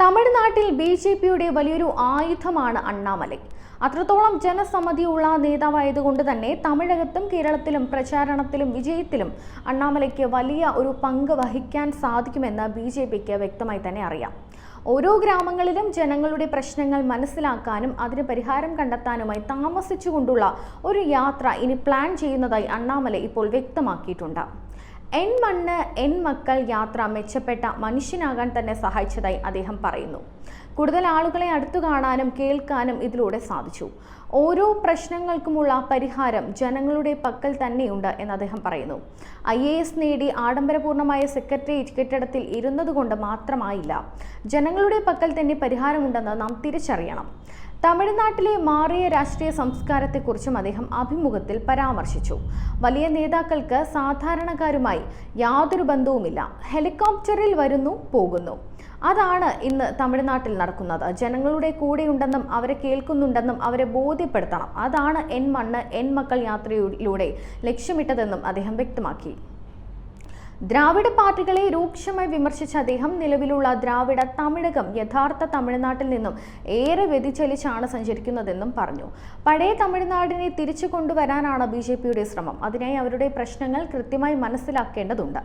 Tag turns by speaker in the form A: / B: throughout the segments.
A: തമിഴ്നാട്ടിൽ B J പിയുടെ വലിയൊരു ആയുധമാണ് അണ്ണാമലൈ. അത്രത്തോളം ജനസമ്മതിയുള്ള നേതാവായതുകൊണ്ട് തന്നെ തമിഴകത്തും കേരളത്തിലും പ്രചാരണത്തിലും വിജയത്തിലും അണ്ണാമലയ്ക്ക് വലിയ ഒരു പങ്ക് വഹിക്കാൻ സാധിക്കുമെന്ന് ബി ജെ പിക്ക് വ്യക്തമായി തന്നെ അറിയാം. ഓരോ ഗ്രാമങ്ങളിലും ജനങ്ങളുടെ പ്രശ്നങ്ങൾ മനസ്സിലാക്കാനും അതിന് പരിഹാരം കണ്ടെത്താനുമായി താമസിച്ചുകൊണ്ടുള്ള ഒരു യാത്ര ഇനി പ്ലാൻ ചെയ്യുന്നതായി അണ്ണാമല ഇപ്പോൾ വ്യക്തമാക്കിയിട്ടുണ്ട്. എൻ മണ്ണ് എൻ മക്കൾ യാത്ര മെച്ചപ്പെട്ട മനുഷ്യനാകാൻ തന്നെ സഹായിച്ചതായി അദ്ദേഹം പറയുന്നു. കൂടുതൽ ആളുകളെ അടുത്തു കാണാനും കേൾക്കാനും ഇതിലൂടെ സാധിച്ചു. ഓരോ പ്രശ്നങ്ങൾക്കുമുള്ള പരിഹാരം ജനങ്ങളുടെ പക്കൽ തന്നെയുണ്ട് എന്ന് അദ്ദേഹം പറയുന്നു. ഐ എ എസ് നേടി ആഡംബരപൂർണമായ സെക്രട്ടേറിയറ്റ് കെട്ടിടത്തിൽ ഇരുന്നതുകൊണ്ട് മാത്രമായില്ല ജനങ്ങളുടെ പക്കൽ തന്നെ പരിഹാരമുണ്ടെന്ന് നാം തിരിച്ചറിയണം. തമിഴ്നാട്ടിലെ മാറിയ രാഷ്ട്രീയ സംസ്കാരത്തെക്കുറിച്ചും അദ്ദേഹം അഭിമുഖത്തിൽ പരാമർശിച്ചു. വലിയ നേതാക്കൾക്ക് സാധാരണക്കാരുമായി യാതൊരു ബന്ധവുമില്ല. ഹെലികോപ്റ്ററിൽ വരുന്നു പോകുന്നു. അതാണ് ഇന്ന് തമിഴ്നാട്ടിൽ നടക്കുന്നത്. ജനങ്ങളുടെ കൂടെയുണ്ടെന്നും അവരെ കേൾക്കുന്നുണ്ടെന്നും അവരെ ബോധ്യപ്പെടുത്തണം. അതാണ് എൻ മണ്ണ് എൻ മക്കൾ യാത്രയിലൂടെ ലക്ഷ്യമിട്ടതെന്നും അദ്ദേഹം വ്യക്തമാക്കി. ദ്രാവിഡ പാർട്ടികളെ രൂക്ഷമായി വിമർശിച്ച അദ്ദേഹം നിലവിലുള്ള ദ്രാവിഡ തമിഴകം യഥാർത്ഥ തമിഴ്നാട്ടിൽ നിന്നും ഏറെ വ്യതിചലിച്ചാണ് സഞ്ചരിക്കുന്നതെന്നും പറഞ്ഞു. പഴയ തമിഴ്നാടിനെ തിരിച്ചു കൊണ്ടുവരാനാണ് ബി ജെ പിയുടെ ശ്രമം. അതിനായി അവരുടെ പ്രശ്നങ്ങൾ കൃത്യമായി മനസ്സിലാക്കേണ്ടതുണ്ട്.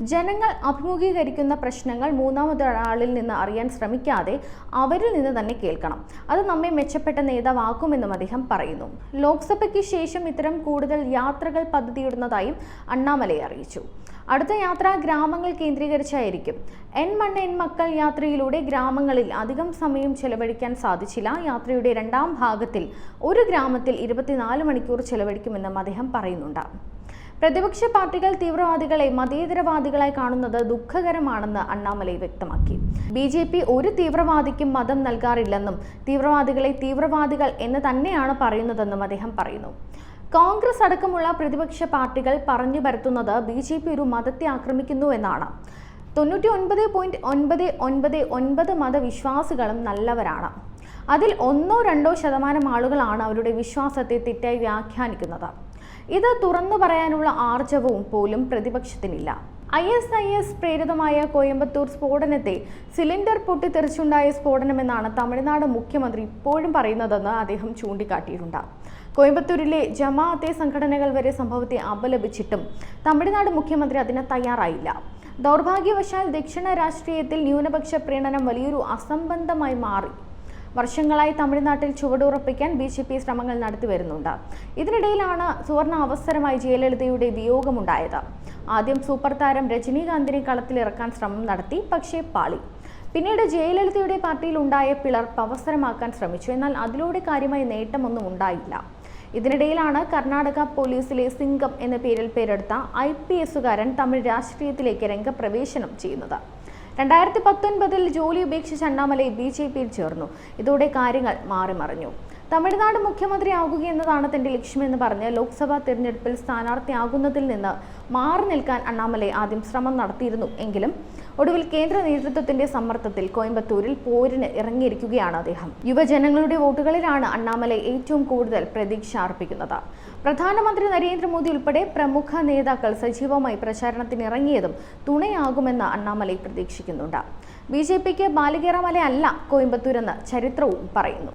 A: ജനങ്ങൾ അഭിമുഖീകരിക്കുന്ന പ്രശ്നങ്ങൾ മൂന്നാമതൊരാളിൽ നിന്ന് അറിയാൻ ശ്രമിക്കാതെ അവരിൽ നിന്ന് തന്നെ കേൾക്കണം. അത് നമ്മെ മെച്ചപ്പെട്ട നേതാവാക്കുമെന്നും അദ്ദേഹം പറയുന്നു. ലോക്സഭയ്ക്ക് ശേഷം ഇത്തരം കൂടുതൽ യാത്രകൾ പദ്ധതിയിടുന്നതായും അണ്ണാമലൈ അറിയിച്ചു. അടുത്ത യാത്ര ഗ്രാമങ്ങൾ കേന്ദ്രീകരിച്ചായിരിക്കും. എൻ മണ്ണ് എൻ മക്കൾ യാത്രയിലൂടെ ഗ്രാമങ്ങളിൽ അധികം സമയം ചെലവഴിക്കാൻ സാധിച്ചില്ല. യാത്രയുടെ രണ്ടാം ഭാഗത്തിൽ ഒരു ഗ്രാമത്തിൽ ഇരുപത്തിനാല് മണിക്കൂർ ചെലവഴിക്കുമെന്നും അദ്ദേഹം പറയുന്നുണ്ട്. പ്രതിപക്ഷ പാർട്ടികൾ തീവ്രവാദികളെ മതേതരവാദികളായി കാണുന്നത് ദുഃഖകരമാണെന്ന് അണ്ണാമലൈ വ്യക്തമാക്കി. ബി ജെ പി ഒരു തീവ്രവാദിക്കും മതം നൽകാറില്ലെന്നും തീവ്രവാദികളെ തീവ്രവാദികൾ എന്ന് തന്നെയാണ് പറയുന്നതെന്നും അദ്ദേഹം പറയുന്നു. കോൺഗ്രസ് അടക്കമുള്ള പ്രതിപക്ഷ പാർട്ടികൾ പറഞ്ഞു പരത്തുന്നത് ബി ജെ പി ഒരു മതത്തെ ആക്രമിക്കുന്നു എന്നാണ്. തൊണ്ണൂറ്റി ഒൻപത് പോയിന്റ് ഒൻപത് ഒൻപത് ഒൻപത് മതവിശ്വാസികളും നല്ലവരാണ്. അതിൽ ഒന്നോ രണ്ടോ ശതമാനം ആളുകളാണ് അവരുടെ വിശ്വാസത്തെ തെറ്റായി വ്യാഖ്യാനിക്കുന്നത്. ഇത് തുറന്നു പറയാനുള്ള ആർജവവും പോലും പ്രതിപക്ഷത്തിനില്ല. ഐ എസ് ഐ എസ് പ്രേരിതമായ കോയമ്പത്തൂർ സ്ഫോടനത്തെ സിലിണ്ടർ പൊട്ടിത്തെറിച്ചുണ്ടായ സ്ഫോടനമെന്നാണ് തമിഴ്നാട് മുഖ്യമന്ത്രി ഇപ്പോഴും പറയുന്നതെന്ന് അദ്ദേഹം ചൂണ്ടിക്കാട്ടിയിട്ടുണ്ട്. കോയമ്പത്തൂരിലെ ജമാഅത്തെ സംഘടനകൾ വരെ സംഭവത്തെ അപലപിച്ചിട്ടും തമിഴ്നാട് മുഖ്യമന്ത്രി അതിന് തയ്യാറായില്ല. ദൗർഭാഗ്യവശാൽ ദക്ഷിണ രാഷ്ട്രീയത്തിൽ ന്യൂനപക്ഷ പ്രീണനം വലിയൊരു അസംബന്ധമായി മാറി. വർഷങ്ങളായി തമിഴ്നാട്ടിൽ ചുവടുറപ്പിക്കാൻ ബി ജെ പി ശ്രമങ്ങൾ നടത്തി വരുന്നുണ്ട് ഇതിനിടയിലാണ് സുവർണ അവസരമായി ജയലളിതയുടെ വിയോഗമുണ്ടായത്. ആദ്യം സൂപ്പർ താരം രജനീകാന്തിനെ കളത്തിലിറക്കാൻ ശ്രമം നടത്തി പക്ഷേ പാളി. പിന്നീട് ജയലളിതയുടെ പാർട്ടിയിൽ ഉണ്ടായ പിളർപ്പ് അവസരമാക്കാൻ ശ്രമിച്ചു. എന്നാൽ അതിലൂടെ കാര്യമായി നേട്ടമൊന്നും ഉണ്ടായില്ല. ഇതിനിടയിലാണ് കർണാടക പോലീസിലെ സിംഗം എന്ന പേരിൽ പേരെടുത്ത ഐ പി എസുകാരൻ തമിഴ് രാഷ്ട്രീയത്തിലേക്ക് രംഗപ്രവേശനം ചെയ്യുന്നത്. രണ്ടായിരത്തി പത്തൊൻപതിൽ ജോലി ഉപേക്ഷിച്ച് അണ്ണാമലൈ ബി ജെ പിയിൽ ചേർന്നു. ഇതോടെ കാര്യങ്ങൾ മാറിമറിഞ്ഞു. തമിഴ്നാട് മുഖ്യമന്ത്രിയാകുക എന്നതാണ് തന്റെ ലക്ഷ്യമെന്ന് പറഞ്ഞ് ലോക്സഭാ തെരഞ്ഞെടുപ്പിൽ സ്ഥാനാർത്ഥിയാകുന്നതിൽ നിന്ന് മാറി നിൽക്കാൻ അണ്ണാമലൈ ആദ്യം ശ്രമം നടത്തിയിരുന്നു. എങ്കിലും ഒടുവിൽ കേന്ദ്ര നേതൃത്വത്തിന്റെ സമ്മർദ്ദത്തിൽ കോയമ്പത്തൂരിൽ പോരിന് ഇറങ്ങിയിരിക്കുകയാണ് അദ്ദേഹം. യുവജനങ്ങളുടെ വോട്ടുകളിലാണ് അണ്ണാമലൈ ഏറ്റവും കൂടുതൽ പ്രതീക്ഷ അർപ്പിക്കുന്നത്. പ്രധാനമന്ത്രി നരേന്ദ്രമോദി ഉൾപ്പെടെ പ്രമുഖ നേതാക്കൾ സജീവമായി പ്രചാരണത്തിന് ഇറങ്ങിയതും തുണയാകുമെന്ന് അണ്ണാമലൈ പ്രതീക്ഷിക്കുന്നുണ്ട്. ബി ജെ പിക്ക് ബാലികേറമല അല്ല കോയമ്പത്തൂരെന്ന് ചരിത്രവും പറയുന്നു.